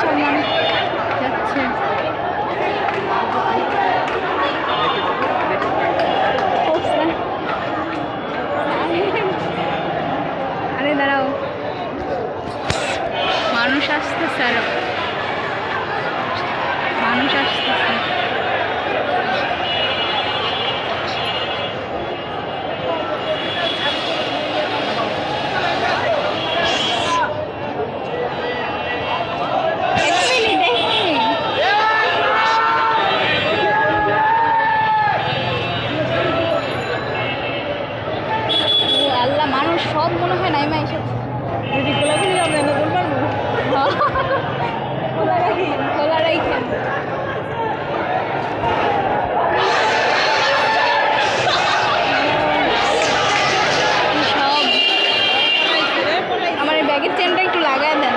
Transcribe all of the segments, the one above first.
সব মানুষ যাচ্ছে। আরে দাঁড়াও মানুষ আসতেছে আরও মানুষ সব মনে হয় নাইমা এসেছে যদি খোলাখুলি আমরা নতুন পারব খোলা রাখি খোলা রাইখেন সব। আমার এই ব্যাগের চেনটা একটু লাগায় দেন।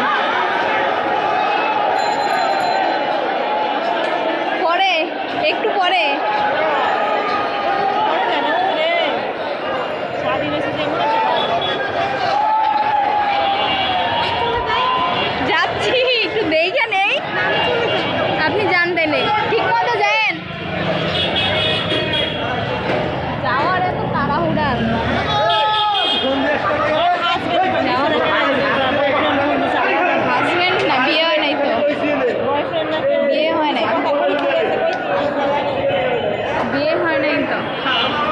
硬的好